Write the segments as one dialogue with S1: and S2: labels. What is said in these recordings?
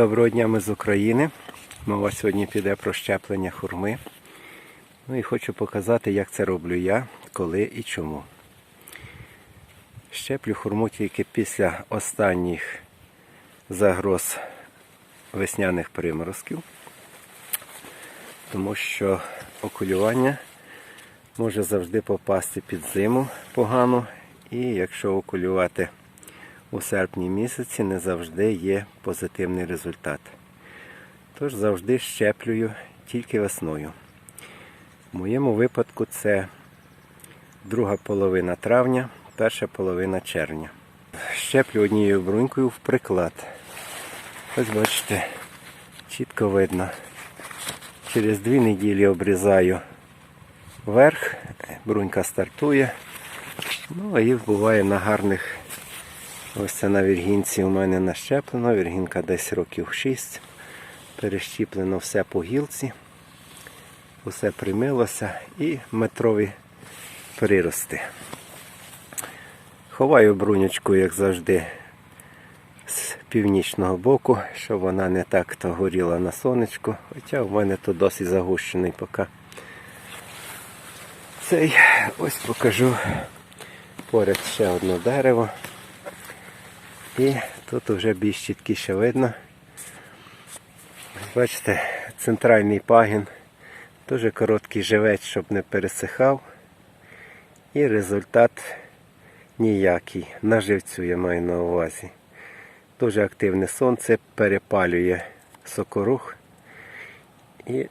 S1: Доброго дня ми з України. Мова сьогодні піде про щеплення хурми. Ну і хочу показати, як це роблю я, коли і чому. Щеплю хурму тільки після останніх загроз весняних приморозків, тому що окулювання може завжди попасти під зиму погано, і якщо окулювати у серпні місяці, не завжди є позитивний результат. Тож завжди щеплюю тільки весною. В моєму випадку це друга половина травня, перша половина червня. Щеплю однією брунькою в приклад. Ось бачите, чітко видно. Через дві неділі обрізаю верх, брунька стартує. Ну і буває на гарних. Ось це на віргінці у мене нащеплено, віргінка десь років 6. Перещіплено все по гілці, усе примилося і метрові прирости. Ховаю брунячку, як завжди, з північного боку, щоб вона не так то горіла на сонечку, хоча в мене тут досить загущений поки. Цей ось покажу поряд ще одне дерево. І тут вже більш чіткіше видно. Бачите, центральний пагін, дуже короткий живець, щоб не пересихав. І результат ніякий. На живцю я маю на увазі. Дуже активне сонце перепалює сокорух. І,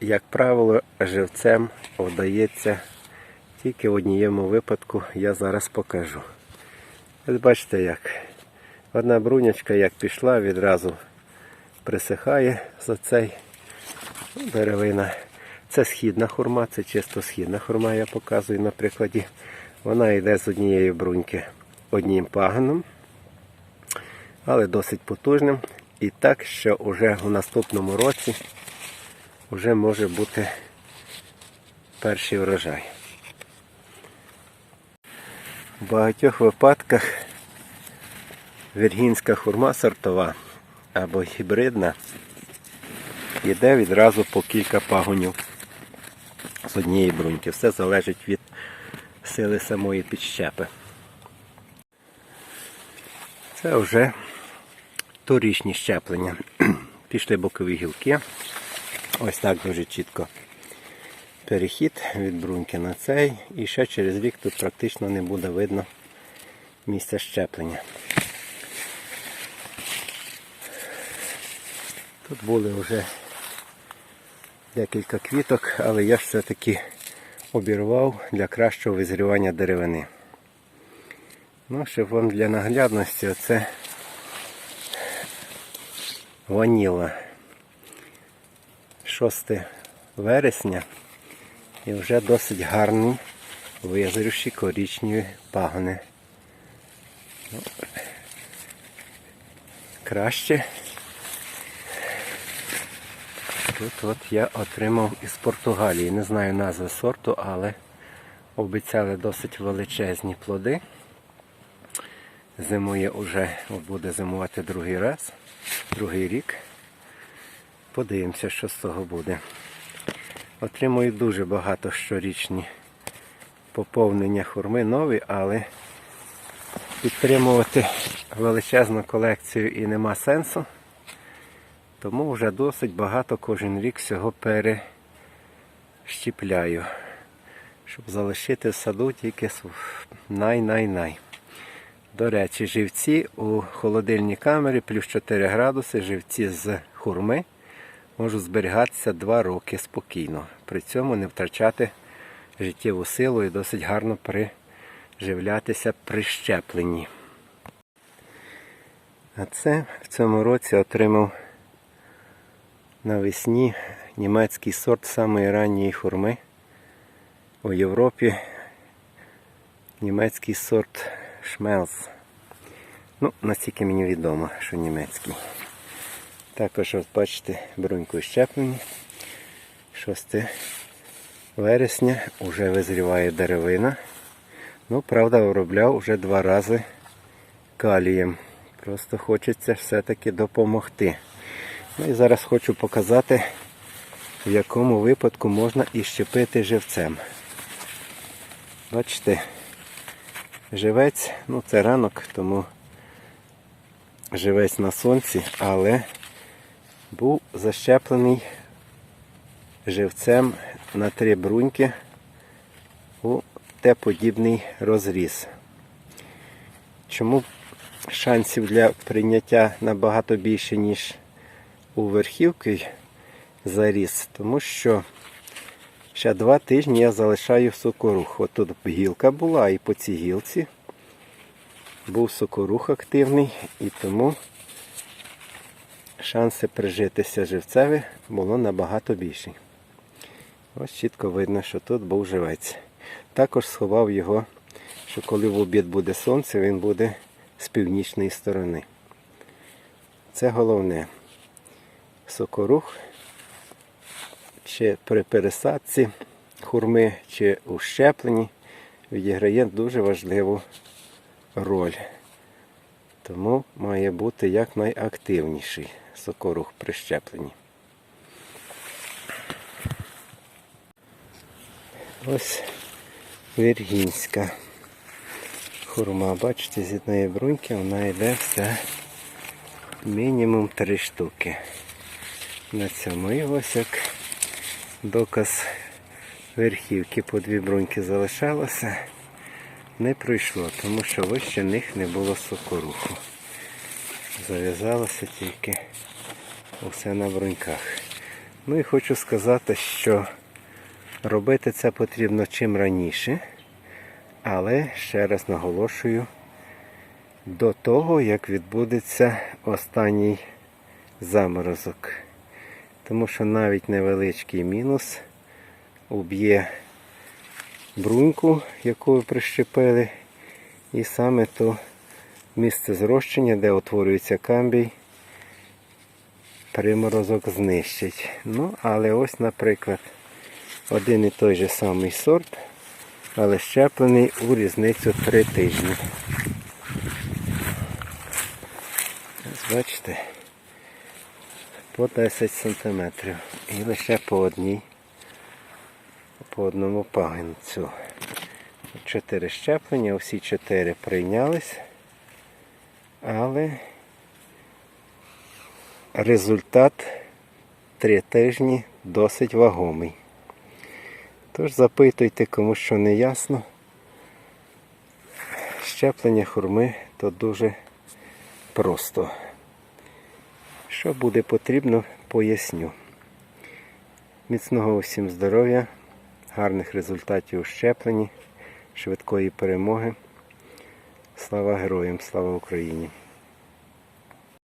S1: як правило, живцем вдається тільки в однієму випадку я зараз покажу. Ось бачите як. Одна брунячка як пішла, відразу присихає за цей деревина. Це східна хурма, це чисто східна хурма, я показую на прикладі. Вона йде з однієї бруньки одним паганом, але досить потужним. І так, що вже у наступному році вже може бути перший врожай. В багатьох випадках віргінська хурма сортова або гібридна йде відразу по кілька пагонів з однієї бруньки. Все залежить від сили самої підщепи. Це вже торічні щеплення. Пішли бокові гілки. Ось так дуже чітко перехід від бруньки на цей. І ще через рік тут практично не буде видно місця щеплення. Тут були вже декілька квіток, але я все-таки обірвав для кращого визрівання деревини. Ну, щоб вам для наглядності оце ваніла. 6 вересня і вже досить гарні визрівші корічневі пагони. Ну, краще. Тут от я отримав із Португалії. Не знаю назви сорту, але обіцяли досить величезні плоди. Зимує вже, буде зимувати другий раз, другий рік. Подивимося, що з того буде. Отримую дуже багато щорічні поповнення хурми нові, але підтримувати величезну колекцію і нема сенсу. Тому вже досить багато кожен рік всього перещіпляю, щоб залишити в саду тільки най-най-най. До речі, живці у холодильній камері плюс 4 градуси, живці з хурми можуть зберігатися 2 роки спокійно. При цьому не втрачати життєву силу і досить гарно приживлятися при щепленні. А це в цьому році отримав навесні німецький сорт самої ранньої хурми. У Європі німецький сорт Шмелс. Ну, настільки мені відомо, що німецький. Також, от бачите, бруньку щеплені. 6 вересня вже визріває деревина. Ну, правда, обробляв вже два рази калієм Просто хочеться все-таки допомогти. Ну і зараз хочу показати, в якому випадку можна і щепити живцем. Бачите, живець, ну це ранок, тому живець на сонці, але був защеплений живцем на три бруньки у Т-подібний розріз. Чому шансів для прийняття набагато більше, ніж у верхівки заріс? Тому що ще два тижні я залишаю сокорух. От тут гілка була і по цій гілці був сокорух активний і тому шанси прижитися живцеві було набагато більші. Ось чітко видно, що тут був живець. Також сховав його, що коли в обід буде сонце, він буде з північної сторони. Це головне. Сокорух чи при пересадці хурми, чи у щепленні відіграє дуже важливу роль. Тому має бути якнайактивніший сокорух при щепленні. Ось віргінська хурма. Бачите, з одної бруньки вона йде вся мінімум три штуки. На цьому і ось як доказ верхівки по дві бруньки залишалося. Не пройшло, тому що вище них не було сокоруху. Зав'язалося тільки усе на бруньках. Ну і хочу сказати, що робити це потрібно чим раніше, але ще раз наголошую, до того, як відбудеться останній заморозок. Тому що навіть невеличкий мінус уб'є бруньку, яку ви прищепили, і саме то місце зрощення, де утворюється камбій, приморозок знищить. Ну, але ось, наприклад, один і той же самий сорт, але щеплений у різницю 3 тижні. Бачите, по 10 см і лише по одній, по одному пагінцю. Чотири щеплення, всі чотири прийнялись, але результат три тижні досить вагомий. Тож запитуйте, кому що не ясно. Щеплення хурми то дуже просто. Що буде потрібно, поясню. Міцного усім здоров'я, гарних результатів у щепленні, швидкої перемоги. Слава героям, слава Україні!